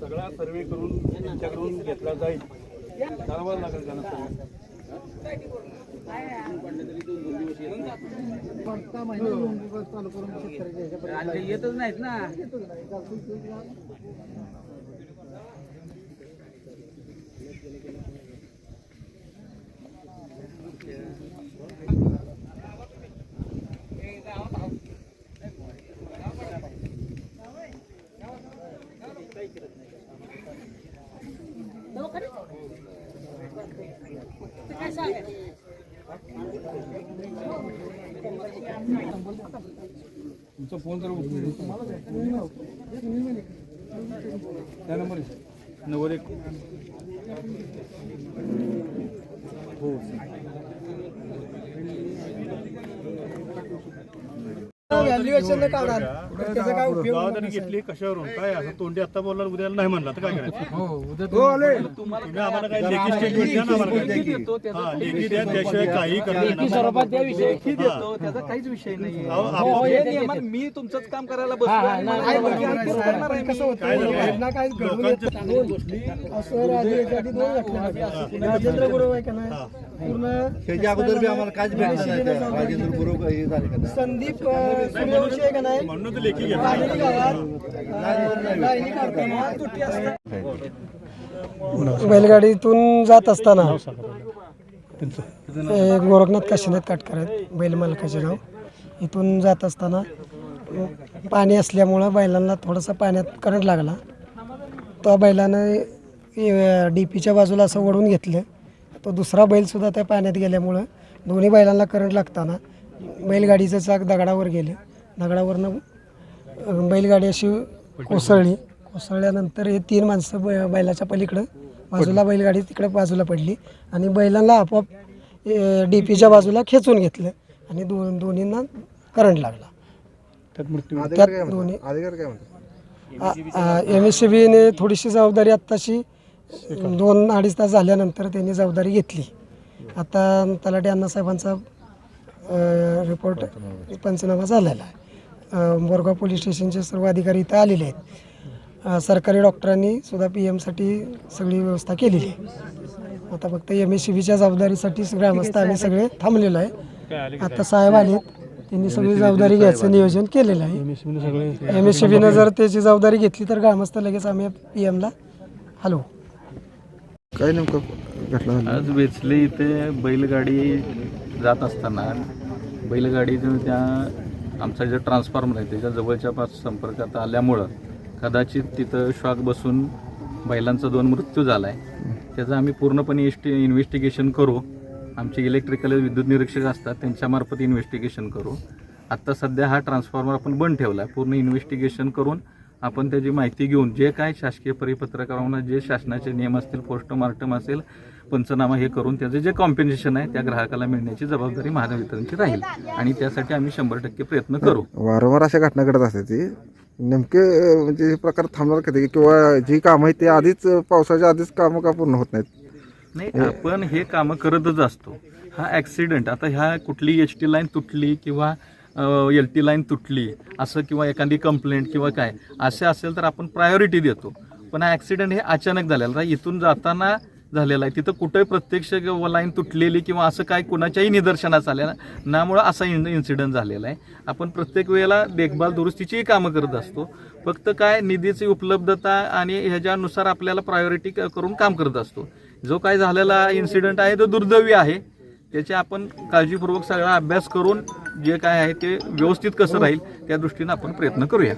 सगळा सर्वे करून त्यांच्याकडून घेतला जाईल. करावा लागेल त्यांना सर्वे. येतच नाहीत ना. तुमचा फोन जर त्या नंबर नव्वद एक हो जबाबदारी घेतली कशावरून? काय असं तोंडी आता बोलला उद्याला नाही म्हणला तर काय करायचं? तुम्ही आम्हाला काय लेखी स्टेटमेंट द्या ना आम्हाला काय. हा, लेखी द्या त्याशिवाय काही करणार नाही. स्वरूपात त्या विषयी देतो त्याचा काहीच विषय नाही अहो, आपण- हे नियमात मी तुमचंच काम करायला बसलो मला काय बाकी आणखी करणार आहे मी. झालं लोकांचं राजेंद्र गुरव आहे का नाही? पूर्ण त्याच्या अगोदर बी आम्हाला काहीच भेटलं नाही. त्या राजेंद्र गुरु हे झाले का संदीप अं, सूर्यवंशी आहे का नाही? म्हणून तर लेखी घ्या पाणी गावात अं, लाईनी काढताना तुटी असतात. बैलगाडीतून जात असताना गोरखनाथ काशीनाथ काटकर आहेत बैल मालकाचे नाव. इथून जात असताना अं, पाणी असल्यामुळं बैलांना थोडासा पाण्यात करंट लागला. त्या बैलानं डी पीच्या बाजूला असं ओढून घेतलं. तो दुसरा बैलसुद्धा त्या पाण्यात गेल्यामुळं दोन्ही बैलांना करंट लागताना बैलगाडीचं चाक दगडावर गेलं. दगडावरनं बैलगाडी अशी कोसळली. कोसळल्यानंतर हे तीन माणसं बै बैलाच्या पलीकडं बाजूला बैलगाडी तिकडे बाजूला पडली. आणि बैलांना आपोआप डी पीच्या बाजूला खेचून घेतलं. आणि दोन दोन्हींना करंट लागला. त्यात दोन्ही अधिकार काय म्हणतात? एम एस सी बीने थोडीशी जबाबदारी आत्ताशी दोन अडीच तास झाल्यानंतर त्यांनी जबाबदारी घेतली. आता तलाठी अण्णासाहेबांचा रिपोर्ट पंचनामा झालेला आहे. बोरगाव पोलीस स्टेशनचे सर्व अधिकारी इथं आलेले आहेत. सरकारी डॉक्टरांनी सुद्धा पी एमसाठी सगळी व्यवस्था केलेली आहे. आता फक्त एम एस सी बीच्या जबाबदारीसाठी ग्रामस्थ आम्ही सगळे थांबलेलो आहे. आता साहेब आलेत. त्यांनी सगळी जबाबदारी घ्यायचं नियोजन केलेलं आहे. एम एस सी बीनं जर त्याची जबाबदारी घेतली तर ग्रामस्थ लगेच आम्ही पी एमला हलवू. काय नेमकं घटना झाली. आज वेचले इथे बैलगाडी जात असताना बैलगाडीचं त्या आमचा जे ट्रान्सफॉर्मर आहे त्याच्या जवळच्या पास संपर्कात आल्यामुळं कदाचित तिथं शॉक बसून बैलांचा दोन मृत्यू झाला आहे त्याचं आम्ही पूर्णपणे इस्टी इन्व्हेस्टिगेशन करू. आमचे इलेक्ट्रिकल विद्युत निरीक्षक असतात त्यांच्यामार्फत इन्व्हेस्टिगेशन करू. आत्ता सध्या हा ट्रान्सफॉर्मर आपण बंद ठेवला आहे पूर्ण इन्व्हेस्टिगेशन करून आपण त्याची माहिती घेऊन जे काय शासकीय परिपत्रकावर जे शासनाचे नियम असतील पोस्टमार्टम असेल पंचनामा हे करून त्याचं जे कॉम्पेन्सेशन आहे त्या ग्राहकाला मिळण्याची जबाबदारी महावितरणची राहील. आणि त्यासाठी आम्ही शंभर टक्के प्रयत्न करू. वारंवार अशा घटना घडत असते ती. नेमके म्हणजे हे प्रकार थांबणार कधी? किंवा जी कामं आहेत ते आधीच पावसाच्या आधीच कामं का पूर्ण होत नाहीत? नाही आपण हे कामं करतच असतो. हा ॲक्सिडेंट आता ह्या कुठली एच टी लाईन तुटली किंवा एल टी लाईन तुटली असं किंवा एखादी कंप्लेंट किंवा काय असे असेल तर आपण प्रायोरिटी देतो. पण हा ॲक्सिडेंट हे अचानक झालेला आहे. इथून जाताना झालेला आहे. तिथं कुठेही प्रत्यक्ष लाईन तुटलेली किंवा असं काय कुणाच्याही निदर्शनास आलेलं नामुळं असा इन इन्सिडंट झालेला आहे. आपण प्रत्येक वेळेला देखभाल दुरुस्तीचीही कामं करत असतो. फक्त काय निधीची उपलब्धता आणि ह्याच्यानुसार आपल्याला प्रायोरिटी करून काम करत असतो. जो काय झालेला इन्सिडंट आहे तो दुर्दैवी आहे. त्याची आपण काळजीपूर्वक सगळा अभ्यास करून जे काय आहे ते व्यवस्थित कसं राहील त्या दृष्टीनं आपण प्रयत्न करूया.